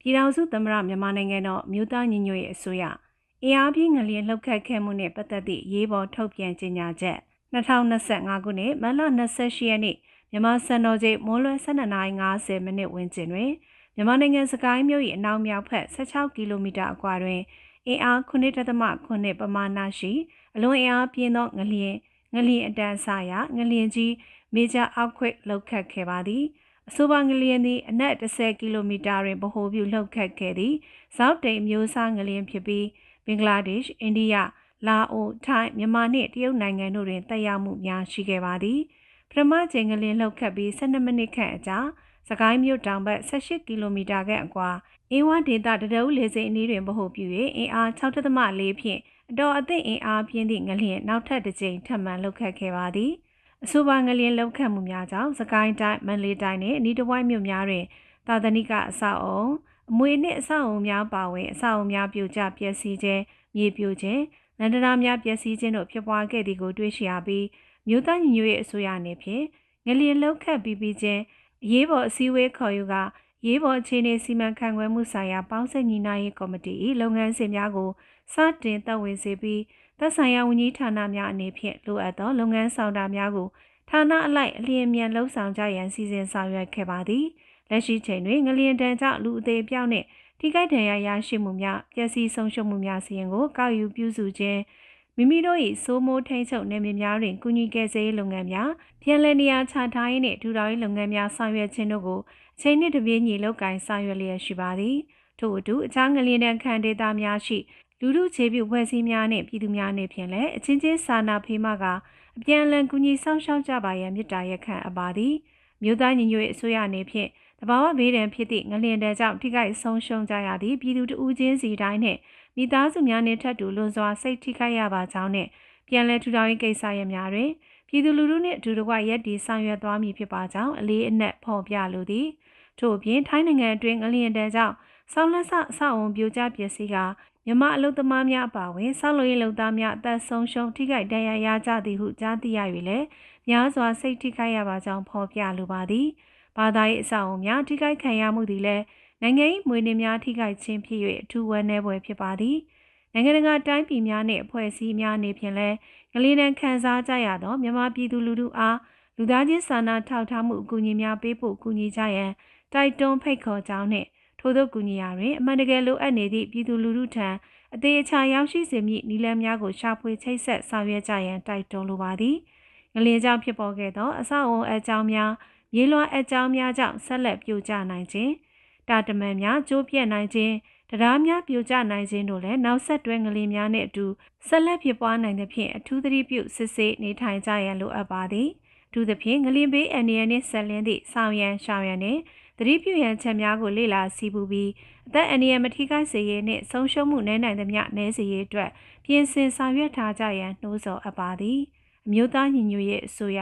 ပြည်ထောင်စုသမ္မတမြန်မာနိုင်ငံတော်မြို့သားညီညွတ်ရေးအစိုးရအင်အားပြင်းငလျင်လှုပ်ခတ်ခဲ့မှုနဲ့ပတ်သက်သည့်ရေးပေါ်ထုတ်ပြန်ကြေညာချက်2025ခုနှစ်မတ်လ28ရက်နေ့မြန်မာစံတော်ချိန်မိုးလွယ်12:50မိနစ်ဝန်းကျင်တွင်မြန်မာနိုင်ငံစကိုင်းမြို့၏အနောက်မြောက်ဘက်16ကီလိုမီတာအကွာတွင်အင်အား9.9ပမာဏရှိအလွန်အင်အားပြင်းသောငလျင်ငလျင်အတန်းအစရငလျင်ကြီးမေဂျာအောက်ခွိလှုပ်ခတ်ခဲ့ပါသည် အဆိုပါငလျင်သည်အနက်10ကီလိုမီတာတွင်ဗဟိုပြုလှုပ်ခတ်ခဲ့သည်ဇောက်တိမ်မျိုးစားငလျင်ဖြစ်ပြီးဘင်္ဂလားဒေ့ရှ်အိန္ဒိယလာအိုထိုင်းမြန်မာနှင့်တရုတ်နိုင်ငံတို့တွင်တက်ရောက်မှုများရှိခဲ့ပါသည်ပထမချိန်ငလျင်လှုပ်ခတ်ပြီး12မိနစ်ခန့်အကြာစကိုင်းမြို့တောင်ဘက်18ကီလိုမီတာခန့်အကွာအင်းဝဒေသတရုတ်လေစိန်အနီးတွင်ဗဟိုပြု၍အင်အား6.4ဖြင့်အတော်အသင့်အင်အားပြင်းသည့်ငလျင်နောက်ထပ်တစ်ကြိမ်ထပ်မံလှုပ်ခတ်ခဲ့ပါသည် အဆိုပါငလျင်လှုပ်ခတ်မှုများကြောင့်စကိုင်းတိုင်းမန္တလေးတိုင်းနှင့်အနီးတစ်ဝိုက်မြို့များတွင်သာသနိကအဆောက်အုံအမွေနှင့်အဆောက်အုံများပါဝင်အဆောက်အုံများပြိုကျပျက်စီးခြင်းမြေပြိုခြင်းလန်ဒနာများပျက်စီးခြင်းတို့ဖြစ်ပွားခဲ့သည်ကိုတွေ့ရှိရပြီးမြို့သားညီညွတ်ရေးအစိုးရအနေဖြင့်ငလျင်လှုပ်ခတ်ပြီးပြီးချင်းအရေးပေါ်အစည်းအဝေးခေါ်ယူကရေးပေါ်အခြေအနေစီမံခန့်ခွဲမှုဆိုင်ရာပေါင်းစပ်ညီနိုင်ရေးကော်မတီ၏လုပ်ငန်းစဉ်များကိုစတင်သက်ဝင်စေပြီး သက်ဆိုင်ရာဝန်ကြီးဌာနများအနေဖြင့်လိုအပ်သောလုပ်ငန်းဆောင်တာများကိုဌာနအလိုက်အလျင်မြန်လှုပ်ဆောင်ကြရန်စီစဉ်ဆောင်ရွက်ခဲ့ပါသည်လက်ရှိချိန်တွင်ငလျင်တန်ကြောင့်လူအသေးပြောင်းနှင့်ထိခိုက်ဒဏ်ရာရရှိမှုများပျက်စီးဆုံးရှုံးမှုများစီရင်ကိုကောက်ယူပြုစုခြင်းမိမိတို့၏စိုးမိုးထိန်ချုပ်နေမြေများတွင်ကုညီကယ်ဆယ်ရေးလုပ်ငန်းများပြန်လည်နေရာချထားရေးနှင့်ဒူထောင်ရေးလုပ်ငန်းများဆောင်ရွက်ခြင်းတို့ကိုအချိန်နှင့်တပြေးညီလုပ်ကိုင်ဆောင်ရွက်လျက်ရှိပါသည်ထို့အတူအခြားငလျင်တန်ခံဒေသများရှိ လူမှုခြေပြုဖွဲ့စည်းများနှင့်ပြည်သူများနှင့်ဖြင့်လည်းအချင်းချင်းစာနာဖေးမှကအပြန်အလှန်ကူညီဆောင်ရှောက်ကြပါရန်မြစ်တာရက်ခံအပ်ပါသည်မြို့သားညီညွတ်ရေးအစိုးရအနေဖြင့်တဘာဝဘေးဒဏ်ဖြစ်သည့်ငလျင်တန်းကြောင့်ထိခိုက်ဆုံးရှုံးကြရသည့်ပြည်သူတဦးချင်းစီတိုင်းနှင့်မိသားစုများနှင့်ထပ်တူလွန်စွာစိတ်ထိခိုက်ရပါကြောင်းနှင့်ပြန်လည်ထူထောင်ရေးကိစ္စရပ်များတွင်ပြည်သူလူထုနှင့်အတူတကွရက်တီဆောင်ရွက်သွားမည်ဖြစ်ပါကြောင်းအလေးအနက်ဖော်ပြလိုသည်ထို့အပြင်ထိုင်းနိုင်ငံအတွင်းငလျင်တန်းကြောင့် ဆောင်းလက်ဆအဆောက်အုံပြိုကျပျက်စီးကမြမအလုသမားများအပါအဝင်ဆောက်လုပ်ရေးလုပ်သားများအသက်ဆုံးရှုံးထိခိုက်ဒဏ်ရာရကြသည်ဟုကြားသိရ၍လည်းများစွာစိတ်ထိခိုက်ရပါကြောင်းဖော်ပြလိုပါသည်ဘာသာရေးအဆောက်အုံများထိခိုက်ခံရမှုသည်လည်းနိုင်ငံ၏မွေနေများထိခိုက်ခြင်းဖြစ်၍အထူးဝမ်းနည်းဖွယ်ဖြစ်ပါသည်နိုင်ငံတကာတိုင်းပြည်များနှင့်အဖွဲ့အစည်းများအနေဖြင့်လည်းကလေးနှံခံစားကြရသောမြန်မာပြည်သူလူထုအားလူသားချင်းစာနာထောက်ထားမှုအကူအညီများပေးဖို့ကူညီကြရန်တိုက်တွန်းဖိတ်ခေါ်ကြောင်းနှင့် ထို့သောကူညီရာတွင်အမှန်တကယ်လိုအပ်နေသည့်ပြည်သူလူထုထံအသေးအချာရောက်ရှိစေမည့်နည်းလမ်းများကိုရှာဖွေချိတ်ဆက်ဆောင်ရွက်ကြရန်တိုက်တွန်းလိုပါသည်ငလင်းကြောင့်ဖြစ်ပေါ်ခဲ့သောအဆောက်အအုံအကြောင်းများရေလွှမ်းအကြောင်းများကြောင့်ဆက်လက်ပြိုကျနိုင်ခြင်းတာတမန်များကျိုးပြက်နိုင်ခြင်းတရားများပြိုကျနိုင်ခြင်းတို့လည်းနောက်ဆက်တွဲငလင်းများနှင့်အတူဆက်လက်ဖြစ်ပွားနိုင်သဖြင့်အထူးသတိပြုစစ်ဆေးနေထိုင်ကြရန်လိုအပ်ပါသည်။သူသဖြင့်ငလင်းဘေးအန္တရာယ်နှင့်ဆက်လင်းသည့်ဆောင်ရန်ရှောင်ရန်နှင့် သတိပြုရန်ချက်များကိုလေ့လာစီးပူးပြီးအသက်အန္တရာယ်မထိခိုက်စေရေးနှင့်ဆုံးရှုံးမှုနည်းနိုင်သမျှနည်းစေရေးအတွက်ပြင်ဆင်ဆောင်ရွက်ထားကြရန်နှိုးဆော်အပ်ပါသည်အမျိုးသားညီညွတ်ရေးအစိုးရ